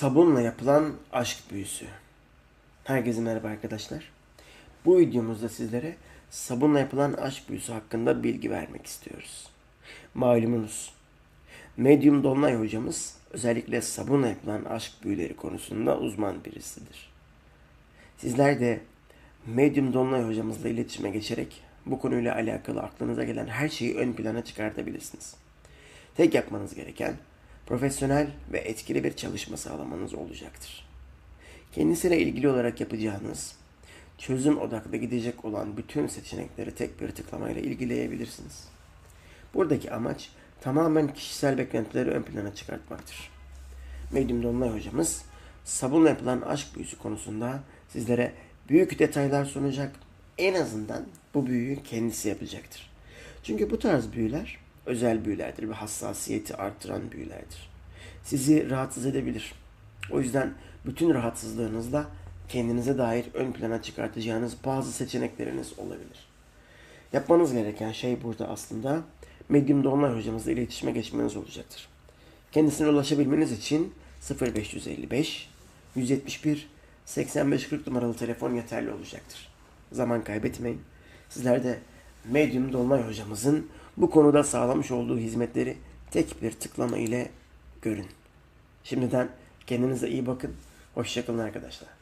Sabunla yapılan aşk büyüsü. Herkese merhaba arkadaşlar. Bu videomuzda sizlere sabunla yapılan aşk büyüsü hakkında bilgi vermek istiyoruz. Malumunuz, Medium Dolunay hocamız özellikle sabunla yapılan aşk büyüleri konusunda uzman birisidir. Sizler de Medium Dolunay hocamızla iletişime geçerek bu konuyla alakalı aklınıza gelen her şeyi ön plana çıkartabilirsiniz. Tek yapmanız gereken profesyonel ve etkili bir çalışma sağlamanız olacaktır. Kendisiyle ilgili olarak yapacağınız çözüm odaklı gidecek olan bütün seçenekleri tek bir tıklamayla ilgileyebilirsiniz. Buradaki amaç tamamen kişisel beklentileri ön plana çıkartmaktır. Medium Dolunay hocamız sabunla yapılan aşk büyüsü konusunda sizlere büyük detaylar sunacak. En azından bu büyüyü kendisi yapacaktır. Çünkü bu tarz büyüler özel büyülerdir ve hassasiyeti arttıran büyülerdir. Sizi rahatsız edebilir. O yüzden bütün rahatsızlığınızla kendinize dair ön plana çıkartacağınız bazı seçenekleriniz olabilir. Yapmanız gereken şey burada aslında Medium Dolunay hocamızla iletişime geçmeniz olacaktır. Kendisine ulaşabilmeniz için 0555 171 8540 numaralı telefon yeterli olacaktır. Zaman kaybetmeyin. Sizler de Medium Dolunay hocamızın bu konuda sağlamış olduğu hizmetleri tek bir tıklama ile görün. Şimdiden kendinize iyi bakın. Hoşçakalın arkadaşlar.